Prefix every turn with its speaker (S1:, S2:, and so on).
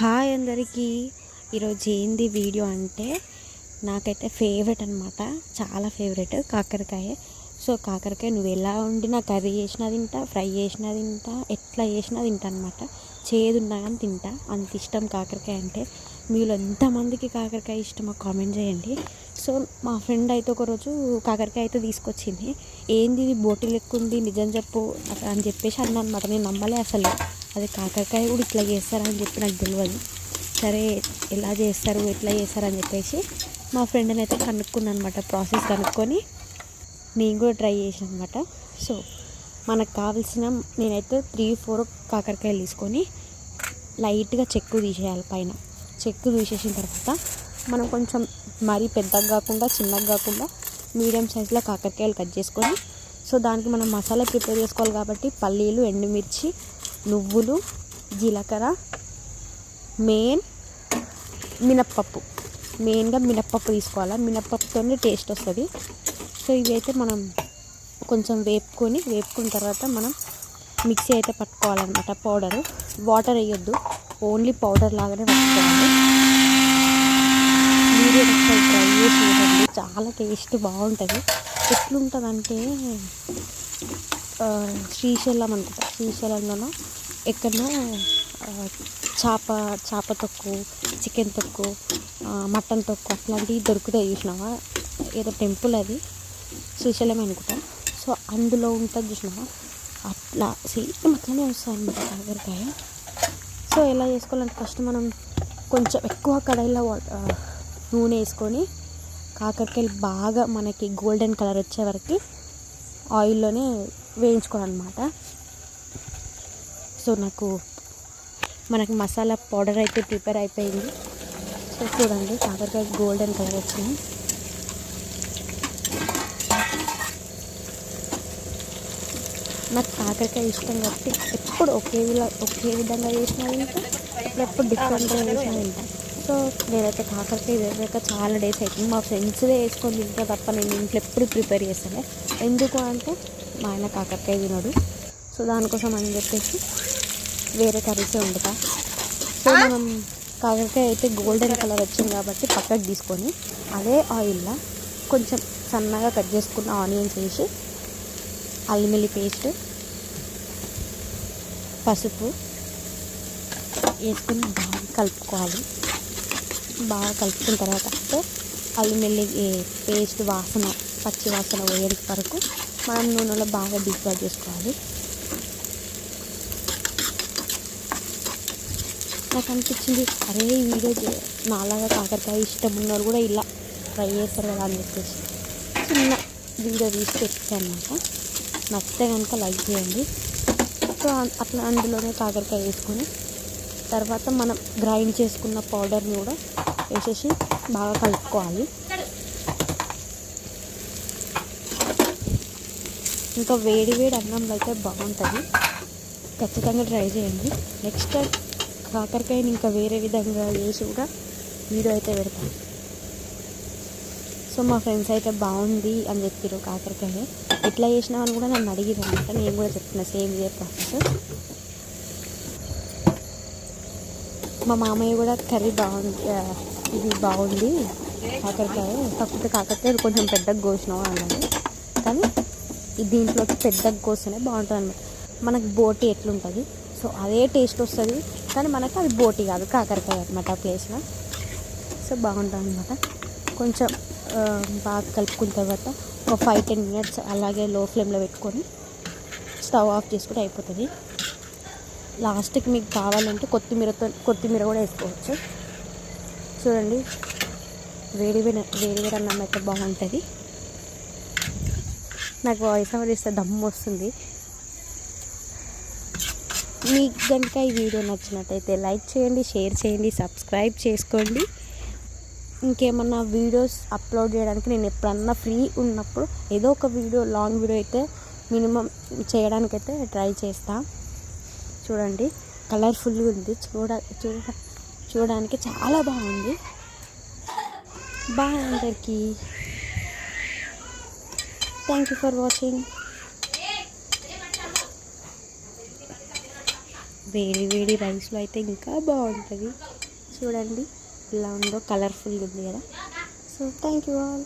S1: Hi అందరికీ. ఈరోజు ఏంది వీడియో అంటే నాకైతే ఫేవరెట్ అనమాట చాలా ఫేవరెట్ కాకరకాయ. సో కాకరకాయ నువ్వు ఎలా వండినా కర్రీ చేసినా తింటా ఫ్రై చేసినా తింటా ఎట్లా చేసినా తింటా అనమాట చేదున్నా కానీ తింటా. అంత ఇష్టం కాకరకాయ అంటే. మీలో ఎంతమందికి కాకరకాయ ఇష్టమో కామెంట్ చేయండి. సో మా ఫ్రెండ్ అయితే ఒకరోజు కాకరకాయ అయితే తీసుకొచ్చింది. ఏంది ఇది బోటిల్ లెక్క ఉంది నిజం చెప్పు అని చెప్పేసి అన్నమాట నేను నమ్మలే అసలు. అది కాకరకాయ కూడా ఇట్లా చేస్తారని చెప్పి నాకు తెలియదు సరే ఎలా చేస్తారు ఎట్లా చేస్తారు అని చెప్పేసి మా ఫ్రెండ్ని అయితే కనుక్కున్నాను అనమాట. ప్రాసెస్ కనుక్కొని నేను కూడా ట్రై చేసాను అనమాట. సో మనకు కావాల్సిన నేనైతే త్రీ ఫోర్ కాకరకాయలు తీసుకొని లైట్గా చెక్కు తీసేయాలి పైన. చెక్కు తీసేసిన తర్వాత మనం కొంచెం మరీ పెద్దగా కాకుండా చిన్నగా కాకుండా మీడియం సైజులో కాకరకాయలు కట్ చేసుకొని సో దానికి మనం మసాలా ప్రిపేర్ చేసుకోవాలి కాబట్టి పల్లీలు ఎండుమిర్చి నువ్వులు జీలకర్ర మెయిన్ మినప్పప్పు. మెయిన్గా మినప్పప్పు తీసుకోవాలి? మినప్పప్పుతోనే టేస్ట్ వస్తుంది. సో ఇవైతే మనం కొంచెం వేపుకొని వేపుకున్న తర్వాత మనం మిక్సీ అయితే పట్టుకోవాలన్నమాట పౌడర్. వాటర్ వేయొద్దు. ఓన్లీ పౌడర్ లాగానే పట్టుకోవాలి. మీరే ఒకసారి ట్రై చేసి చూడండి. చాలా టేస్ట్ బాగుంటుంది. ఎట్లుంటుందంటే శ్రీశైలం అనుకుంటా. శ్రీశైలంలోనో ఎక్కడనో చేప చేప తొక్కు చికెన్ తొక్కు మటన్ తొక్కు అట్లాంటివి దొరుకుతాయి చూసినావా? ఏదో టెంపుల్ అది. శ్రీశైలం అనుకుంటా. సో అందులో ఉంటుంది చూసినావా? అట్లా సేమ్ అట్లనే వస్తాయి అనమాట కాకరకాయ సో ఎలా చేసుకోవాలంటే ఫస్ట్ మనం కొంచెం ఎక్కువ కడాయిలో నూనె వేసుకొని కాకరకాయలు బాగా మనకి గోల్డెన్ కలర్ వచ్చే వరకు ఆయిల్లోనే వేయించుకోవాలన్నమాట. సో నాకు మనకి మసాలా పౌడర్ అయితే ప్రిపేర్ అయిపోయింది. సో చూడండి కాకరకాయ గోల్డెన్ కలర్ వచ్చింది. నాకు కాకరకాయ ఇష్టం కాబట్టి ఎప్పుడు ఒకే ఒకే విధంగా చేసినా తింటా ఎప్పుడెప్పుడు డిఫరెంట్గా చేసినా తింటా. సో నేనైతే కాకరకాయ వేసాక చాలా డేస్ అవుతుంది మా ఫ్రెండ్స్ వేసుకొని తింటా తప్ప నేను ఇంట్లో ఎప్పుడు ప్రిపేర్ చేస్తాను ఎందుకు అంటే మా ఆయన కాకరకాయ తినడు. సో దానికోసం అని చెప్పేసి వేరే కర్రీసే వండుతా. సో మనం కాకరకాయ అయితే గోల్డెన్ కలర్ వచ్చింది కాబట్టి పక్కకు తీసుకొని అదే ఆయిల్లో కొంచెం సన్నగా కట్ చేసుకున్న ఆనియన్స్ వేసి అల్లిమిల్లి పేస్ట్ పసుపు వేసుకొని బాగా కలుపుకోవాలి. బాగా కలుపుకున్న తర్వాత అల్లిమిల్లి పేస్ట్ వాసన పచ్చి వాసన పోయేంత వరకు మనం నూనెలో బాగా డీప్ ఫ్రై చేసుకోవాలి. నాకు అనిపించింది అరే ఈ వీడియో నాలాగా కాకరకాయ ఇష్టం ఉన్నవారు కూడా ఇలా ట్రై చేస్తారు కదా అని చెప్పేసి చిన్న వీడియో తీసి పెట్టాను అనమాట నచ్చితే కనుక లైక్ చేయండి. సో అట్లా అందులోనే కాకరకాయ వేసుకొని తర్వాత మనం గ్రైండ్ చేసుకున్న పౌడర్ని కూడా వేసేసి బాగా కలుపుకోవాలి. ఇంకా వేడి వేడి అన్నంలో అయితే బాగుంటుంది. ఖచ్చితంగా ట్రై చేయండి. నెక్స్ట్ టైం కాకరకాయని ఇంకా వేరే విధంగా చేసి కూడా వీడియో అయితే పెడతాను సో మా ఫ్రెండ్స్ అయితే బాగుంది అని చెప్పారు కాకరకాయ. ఎట్లా చేసినా అని కూడా నన్ను అడిగిరు అనమాట. నేను కూడా చెప్తున్నా సేమ్ ఇదే ప్రాసెస్. మా మామయ్య కూడా కర్రీ బాగుంది ఇది బాగుంది కాకరకాయ. కాకపోతే కాకరకాయ కొంచెం పెద్దగా కోసినావా అన్నది కానీ దీంట్లోకి పెద్ద కోస్తేనే బాగుంటుంది అనమాట మనకు బోటి ఎట్లుంటుంది? సో అదే టేస్ట్ వస్తుంది. కానీ మనకి అది బోటి కాదు కాకరకాయ అనమాట ఆ ప్లేస్లో సో బాగుంటుంది అనమాట కొంచెం బాగా కలుపుకున్న తర్వాత ఒక ఫైవ్ టెన్ మినిట్స్ అలాగే లో ఫ్లేమ్లో పెట్టుకొని స్టవ్ ఆఫ్ చేసుకుంటే అయిపోతుంది. లాస్ట్కి మీకు కావాలంటే కొత్తిమీరతో కొత్తిమీర కూడా వేసుకోవచ్చు. చూడండి వేడి వేడి వేడి వేడి అన్నం అయితే బాగుంటుంది. నాకు వాయిస్ ఓవర్ ఇస్తే దమ్ము వస్తుంది. మీకు కనుక ఈ వీడియో నచ్చినట్టయితే లైక్ చేయండి షేర్ చేయండి సబ్స్క్రైబ్ చేసుకోండి. ఇంకేమన్నా వీడియోస్ అప్లోడ్ చేయడానికి నేను ఎప్పుడన్నా ఫ్రీ ఉన్నప్పుడు ఏదో ఒక వీడియో లాంగ్ వీడియో అయితే మినిమం చేయడానికైతే ట్రై చేస్తా. చూడండి కలర్ఫుల్గా ఉంది. చూడ చూడ చూడడానికి చాలా బాగుంది. బాయ్ అందరికీ. థ్యాంక్ యూ ఫర్ వాచింగ్ వేడి వేడి రైస్లో అయితే ఇంకా బాగుంటుంది. చూడండి ఇలా ఉందో కలర్ఫుల్గా ఉంది కదా. So thank you all